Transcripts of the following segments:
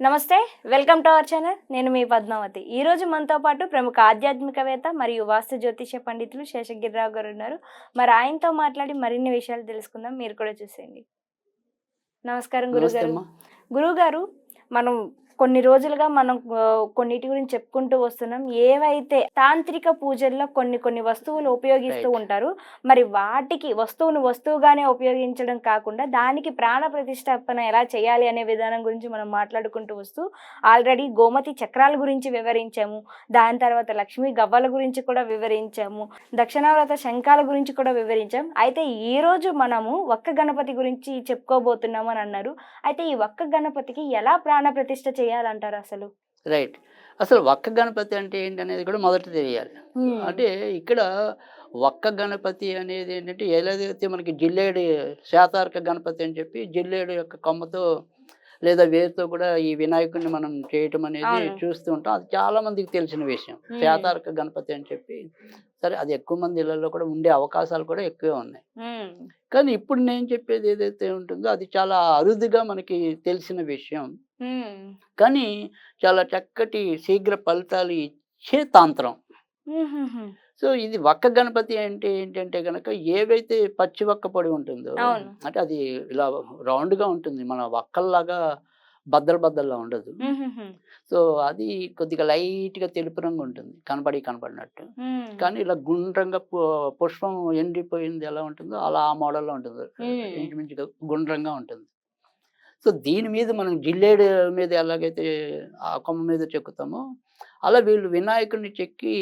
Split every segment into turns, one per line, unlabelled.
నమస్తే welcome to our channel. నేను మీ పద్మావతి. ఈ రోజు మనతో పాటు ప్రముఖ ఆధ్యాత్మికవేత్త మరియు వాస్తు జ్యోతిష పండితులు శేషగిరిరావు గారు ఉన్నారు. మరి ఆయనతో మాట్లాడి మరిన్ని విషయాలు తెలుసుకుందాం. మీరు కూడా చూసేయండి. నమస్కారం గురుగారు. గురుగారు మనం కొన్ని రోజులుగా మనం కొన్నిటి గురించి చెప్పుకుంటూ వస్తున్నాం. ఏవైతే తాంత్రిక పూజల్లో కొన్ని కొన్ని వస్తువులు ఉపయోగిస్తూ. ఉంటారు మరి వాటికి వస్తువును వస్తువుగానే ఉపయోగించడం కాకుండా దానికి ప్రాణ ప్రతిష్టాపన ఎలా చేయాలి అనే విధానం గురించి మనం మాట్లాడుకుంటూ వస్తూ ఆల్రెడీ గోమతి చక్రాల గురించి వివరించాము. దాని తర్వాత లక్ష్మీ గవ్వల గురించి కూడా వివరించాము. దక్షిణావ్రత శంఖాల గురించి కూడా వివరించాం అయితే ఈ రోజు మనము ఒక్క గణపతి గురించి చెప్పుకోబోతున్నాము అని అన్నారు. అయితే ఈ ఒక్క గణపతికి ఎలా ప్రాణ ప్రతిష్ఠ చేయాలంటారు అసలు?
రైట్. అసలు ఒక్క గణపతి అంటే ఏంటి అనేది కూడా మొదట తెలియాలి. అంటే ఇక్కడ ఒక్క గణపతి అనేది ఏంటంటే ఏదైతే మనకి జిల్లేడు శాతార్క గణపతి అని చెప్పి జిల్లేడు యొక్క కొమ్మతో లేదా వేరుతో కూడా ఈ వినాయకుడిని మనం చేయటం అనేది. చూస్తూ ఉంటాం. అది చాలా మందికి తెలిసిన విషయం. శాతార్క గణపతి అని చెప్పి సరే అది ఎక్కువ మంది ఇళ్ళలో కూడా ఉండే అవకాశాలు కూడా ఎక్కువే ఉన్నాయి. కానీ ఇప్పుడు నేను చెప్పేది ఏదైతే ఉంటుందో అది చాలా అరుదుగా మనకి తెలిసిన విషయం. కానీ చాలా చక్కటి శీఘ్ర ఫలితాలు ఇచ్చే తంత్రం. సో ఇది ఒక్క గణపతి అంటే ఏంటంటే గనక ఏవైతే పచ్చి ఒక్క పొడి ఉంటుందో. అంటే అది ఇలా రౌండ్గా ఉంటుంది. మన ఒక్కల్లాగా బద్దలు బద్దల్లా ఉండదు. సో అది కొద్దిగా లైట్గా తెలుపు రంగు ఉంటుంది. కనపడి కనపడినట్టు. కానీ ఇలా గుండ్రంగా పుష్పం ఎండిపోయింది ఎలా ఉంటుందో అలా ఆ మోడల్లో ఉంటుంది. ఇంచుమించుగా గుండ్రంగా ఉంటుంది. సో దీని మీద మనం జిల్లేడు మీద ఎలాగైతే ఆ కొమ్మ మీద చెక్కుతామో అలా వీళ్ళు వినాయకుడిని చెక్కి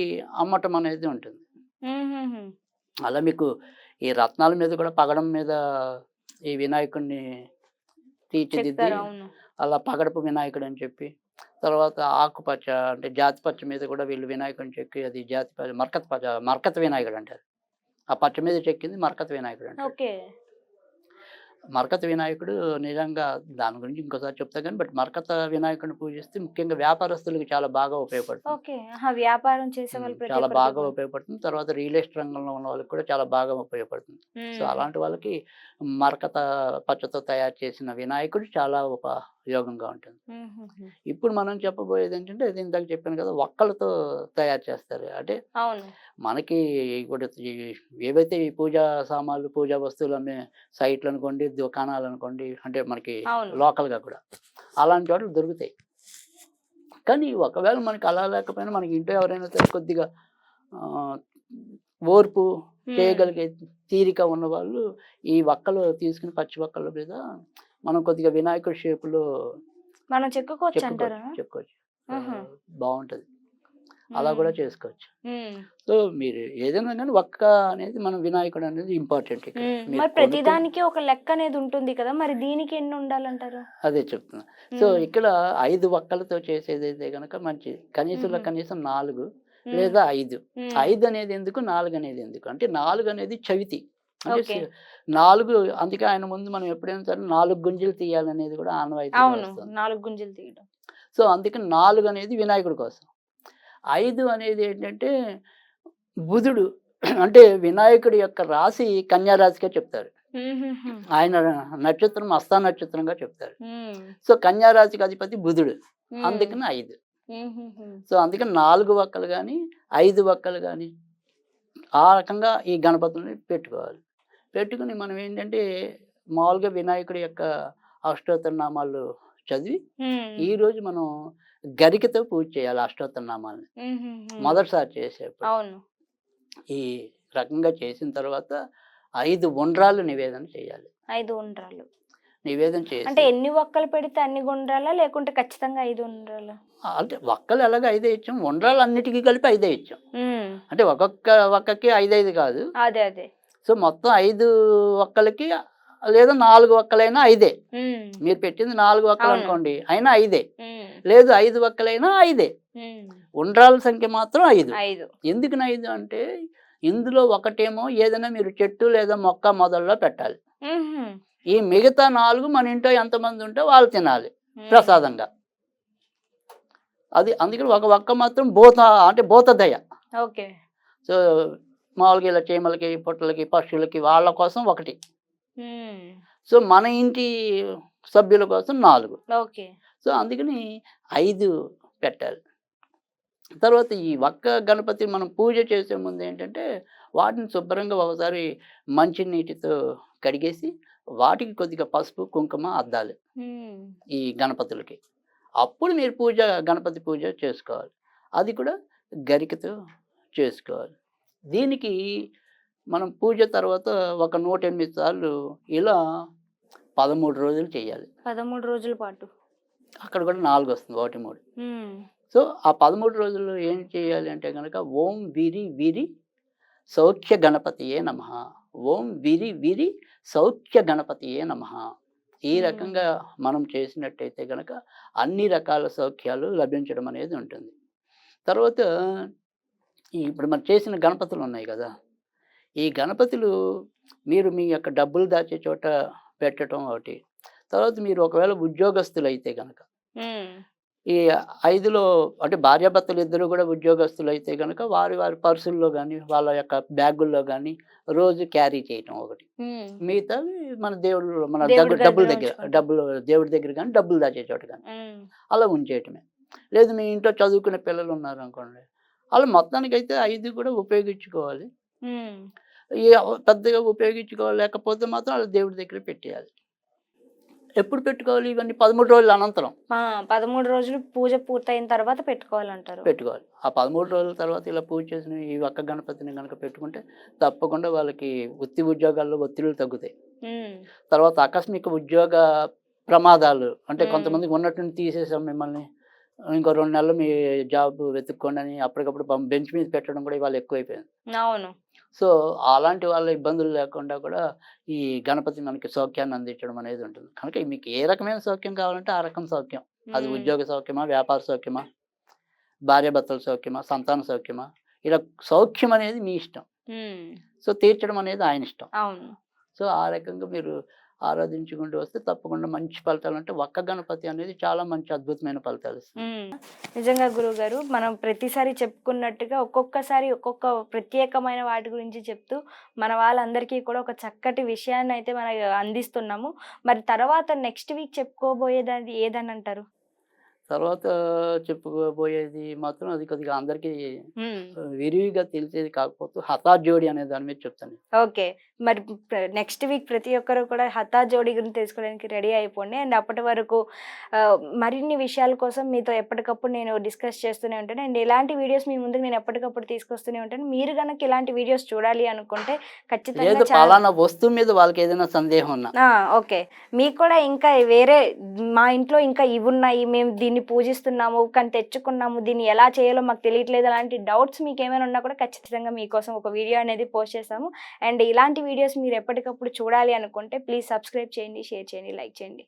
అమ్మటం అనేది ఉంటుంది. అలా మీకు ఈ రత్నాల మీద కూడా పగడం మీద ఈ వినాయకుడిని తీర్చిదిద్ది అలా పగడపు వినాయకుడు అని చెప్పి తర్వాత ఆకుపచ్చ అంటే జాతి పచ్చ మీద కూడా వీళ్ళు వినాయకుడిని చెక్కి అది జాతి పచ్చ మరకత పచ్చ మరకత వినాయకుడు అంటారు. ఆ పచ్చ మీద చెక్కింది మరకత వినాయకుడు అంటారు.
ఓకే.
మరకత వినాయకుడు నిజంగా దాని గురించి ఇంకోసారి చెప్తా కానీ బట్ మరకత వినాయకుడిని పూజిస్తే ముఖ్యంగా వ్యాపారస్తులకు చాలా బాగా ఉపయోగపడుతుంది.
వ్యాపారం చేసే
చాలా బాగా. ఉపయోగపడుతుంది. తర్వాత రియల్ ఎస్టేట్ రంగంలో ఉన్న వాళ్ళకి కూడా చాలా బాగా ఉపయోగపడుతుంది. సో అలాంటి వాళ్ళకి మరకత పచ్చతో తయారు చేసిన వినాయకుడు చాలా ఉపయోగంగా ఉంటుంది. ఇప్పుడు మనం చెప్పబోయేది ఏంటంటే అది ఇందాక చెప్పాను కదా ఒక్కలతో తయారు చేస్తారు. అంటే మనకి ఇప్పుడు ఏవైతే ఈ పూజా సామాన్లు పూజా వస్తువులు అమ్మే సైట్లు అనుకోండి దుకాణాలు అనుకోండి అంటే మనకి. లోకల్గా కూడా అలాంటి చోట్ల దొరుకుతాయి. కానీ ఒకవేళ మనకి అలా లేకపోయినా మనకి ఇంట్లో ఎవరైనా సరే కొద్దిగా ఓర్పు చేయగలిగే తీరిక ఉన్న వాళ్ళు ఈ వక్కలు తీసుకుని పచ్చి వక్కల మీద మనం కొద్దిగా వినాయకుడి షేపులో
మనం చెక్కుకోవచ్చు అంటారా.
బాగుంటుంది అలా కూడా చేసుకోవచ్చు. సో మీరు ఏదైనా కానీ ఒక్క అనేది మనం వినాయకుడు అనేది ఇంపార్టెంట్. మీరు
ప్రతిదానికి ఒక లెక్క అనేది ఉంటుంది కదా మరి దీనికి ఎన్ని ఉండాలంటారు?
అదే చెప్తున్నా. సో ఇక్కడ ఐదు ఒక్కలతో చేసేది అయితే కనుక మంచిది కనీసంలో. కనీసం నాలుగు లేదా ఐదు. ఐదు అనేది ఎందుకు నాలుగు అనేది ఎందుకు? అంటే నాలుగు అనేది చవితి. అంటే నాలుగు అందుకే ఆయన ముందు మనం ఎప్పుడైనా సరే నాలుగు గుంజలు తీయాలనేది కూడా ఆనవాయితీ
అవును. నాలుగు గుంజలు తీయడం.
సో అందుకని నాలుగు అనేది వినాయకుడి కోసం. ఐదు అనేది ఏంటంటే బుధుడు అంటే వినాయకుడి యొక్క రాశి కన్యా రాశిగా చెప్తారు. ఆయన నక్షత్రం అస్థా నక్షత్రంగా చెప్తారు. సో కన్యా రాశికి అధిపతి బుధుడు. అందుకని ఐదు. సో అందుకని నాలుగు వక్కలు కానీ ఐదు వక్కలు కానీ ఆ రకంగా ఈ గణపతుల్ని పెట్టుకోవాలి. పెట్టుకుని మనం ఏంటంటే మామూలుగా వినాయకుడి యొక్క అష్టోత్తర నామాలు చదివి ఈ రోజు మనం గరికతో పూజ చేయాలి అష్టోత్తర నామాలని.
ఉమ్, ఉమ్, ఉమ్.
మొదటిసారి చేసేప్పుడు. ఈ రకంగా చేసిన తర్వాత ఐదు ఉండ్రాలు నివేదన చేయాలి.
ఐదు ఉండ్రాలు
నివేదన చేసి
అంటే ఎన్ని ఒక్కలు పెడితే అన్ని గుండ్రాలా లేకుంటే ఖచ్చితంగా ఐదు ఉండ్రాలా?
అంటే ఒక్కలు ఎలాగ ఐదే ఇచ్చాం? ఉండ్రాలు అన్నిటికీ కలిపి ఐదే ఇచ్చాం. అంటే ఒక్కొక్క ఒక్కకి ఐదు ఐదు కాదు.
అదే అదే.
సో మొత్తం ఐదు ఒక్కలకి లేదా నాలుగు ఒక్కలైనా ఐదే. మీరు పెట్టింది నాలుగు ఒక్కలు. అనుకోండి అయినా ఐదే. లేదు ఐదు ఒక్కలైనా ఐదే. ఉండ్రాల సంఖ్య మాత్రం ఐదు. ఎందుకు ఐదు అంటే ఇందులో ఒకటేమో ఏదైనా మీరు చెట్టు లేదా మొక్క మొదల్లో పెట్టాలి. ఈ మిగతా నాలుగు మన ఇంట్లో ఎంతమంది ఉంటే వాళ్ళు తినాలి. ప్రసాదంగా. అది అందుకని ఒక ఒక్క మాత్రం భూత అంటే భూతదయ.
ఓకే.
సో మామూలుగా ఇలా చీమలకి పుట్టలకి పక్షులకి వాళ్ళ కోసం ఒకటి. సో మన ఇంటి సభ్యుల కోసం నాలుగు.
ఓకే.
సో అందుకని ఐదు పెట్టాలి. తర్వాత ఈ ఒక్క గణపతి మనం పూజ చేసే ముందు ఏంటంటే వాటిని శుభ్రంగా ఒకసారి మంచి నీటితో కడిగేసి వాటికి కొద్దిగా పసుపు కుంకుమ అద్దాలి ఈ గణపతులకి. అప్పుడు మీరు పూజ గణపతి పూజ చేసుకోవాలి. అది కూడా గరికతో చేసుకోవాలి. దీనికి మనం పూజ తర్వాత ఒక నూట ఎనిమిది సార్లు ఇలా పదమూడు రోజులు చేయాలి.
పదమూడు రోజుల పాటు.
అక్కడ కూడా నాలుగు వస్తుంది ఒకటి మూడు. సో ఆ పదమూడు రోజుల్లో ఏం చేయాలి అంటే కనుక ఓం విరి విరి సౌఖ్య గణపతియే నమ. ఓం విరి విరి సౌఖ్య గణపతియే నమ. ఈ. రకంగా మనం చేసినట్టయితే కనుక అన్ని రకాల సౌఖ్యాలు లభించడం అనేది ఉంటుంది. తర్వాత ఇప్పుడు మనం చేసిన గణపతులు ఉన్నాయి కదా! ఈ గణపతులు మీరు మీ యొక్క డబ్బులు దాచే చోట పెట్టడం ఒకటి. తర్వాత మీరు ఒకవేళ ఉద్యోగస్తులు అయితే కనుక ఈ ఐదులో అంటే భార్యాభర్తలు ఇద్దరు కూడా ఉద్యోగస్తులు అయితే కనుక వారి వారి పర్సుల్లో కానీ వాళ్ళ యొక్క బ్యాగుల్లో కానీ రోజు క్యారీ చేయటం ఒకటి.
ఉమ్,
మిగతావి మన దేవుడు మన దగ్గర డబ్బుల
దగ్గర.
డబ్బులు దేవుడి దగ్గర కానీ డబ్బులు దాచే చోట కానీ అలా ఉంచేయటమే. లేదు మీ ఇంట్లో చదువుకునే పిల్లలు ఉన్నారు అనుకోండి వాళ్ళు మొత్తానికి అయితే ఐదు కూడా ఉపయోగించుకోవాలి. పెద్దగా ఉపయోగించుకోలేకపోతే మాత్రం వాళ్ళు దేవుడి దగ్గర పెట్టేయాలి. ఎప్పుడు పెట్టుకోవాలి ఇవన్నీ? పదమూడు రోజుల అనంతరం.
పదమూడు రోజులు పూజ పూర్తయిన తర్వాత పెట్టుకోవాలంటారు.
పెట్టుకోవాలి. ఆ పదమూడు రోజుల తర్వాత ఇలా పూజ చేసిన ఈ ఒక్క గణపతిని కనుక పెట్టుకుంటే తప్పకుండా వాళ్ళకి వృత్తి ఉద్యోగాల్లో ఒత్తిడులు తగ్గుతాయి. తర్వాత ఆకస్మిక ఉద్యోగ ప్రమాదాలు అంటే. కొంతమందికి ఉన్నట్టు తీసేసాం మిమ్మల్ని. ఇంకో రెండు నెలలు మీ జాబ్ వెతుక్కోండి అని అప్పటికప్పుడు బెంచ్ మీద పెట్టడం కూడా ఇవాళ ఎక్కువైపోయింది.
అవును.
సో అలాంటి వాళ్ళ ఇబ్బందులు లేకుండా కూడా ఈ గణపతి మనకి సౌఖ్యాన్ని అందించడం అనేది ఉంటుంది. కనుక మీకు ఏ రకమైన సౌఖ్యం కావాలంటే ఆ రకం సౌఖ్యం. అది ఉద్యోగ సౌఖ్యమా వ్యాపార సౌఖ్యమా భార్యాభర్తల సౌఖ్యమా సంతాన సౌఖ్యమా? ఇలా సౌఖ్యం అనేది మీ ఇష్టం. సో తీర్చడం అనేది ఆయన ఇష్టం.
అవును.
సో ఆ రకంగా మీరు ఆరాధించుకుంటూ వస్తే తప్పకుండా మంచి ఫలితాలు అంటే ఒక్క గణపతి అనేది చాలా మంచి అద్భుతమైన ఫలితాలు.
నిజంగా గురువు గారు మనం ప్రతిసారి చెప్పుకున్నట్టుగా ఒక్కొక్కసారి ఒక్కొక్క ప్రత్యేకమైన వాటి గురించి చెప్తూ మన వాళ్ళందరికీ కూడా ఒక చక్కటి విషయాన్ని అయితే మనం అందిస్తున్నాము. మరి తర్వాత నెక్స్ట్ వీక్ చెప్పుకోబోయేది ఏదని అంటారు?
తర్వాత చెప్పుకోబోయేది మాత్రం అది కొద్దిగా అందరికీ. విరివిగా తెలిసేది కాకపోతే హతాజోడి అనే దాని మీద చెప్తాను
ఓకే. మరి నెక్స్ట్ వీక్ ప్రతి ఒక్కరు కూడా హతా జోడి గురించి తెలుసుకోవడానికి రెడీ అయిపోండి. అండ్ అప్పటి వరకు మరిన్ని విషయాల కోసం మీతో ఎప్పటికప్పుడు నేను డిస్కస్ చేస్తూనే ఉంటాను. అండ్ ఇలాంటి వీడియోస్ మీ ముందుకు నేను ఎప్పటికప్పుడు తీసుకొస్తూనే ఉంటాను. మీరు కనుక ఇలాంటి వీడియోస్ చూడాలి అనుకుంటే ఖచ్చితంగా
వస్తువు మీద వాళ్ళకి ఏదైనా సందేహం ఉన్నా.
ఓకే. మీకు కూడా ఇంకా వేరే మా ఇంట్లో ఇంకా ఇవి ఉన్నాయి. మేము దీన్ని పూజిస్తున్నాము కానీ తెచ్చుకున్నాము దీన్ని ఎలా చేయాలో మాకు తెలియట్లేదు. అలాంటి డౌట్స్ మీకు ఏమైనా ఉన్నా కూడా ఖచ్చితంగా మీకోసం ఒక వీడియో అనేది పోస్ట్ చేస్తాము. అండ్ ఇలాంటి వీడియోస్ మీరు ఎప్పటికప్పుడు చూడాలి అనుకుంటే ప్లీజ్ సబ్స్క్రైబ్ చేయండి షేర్ చేయండి లైక్ చేయండి.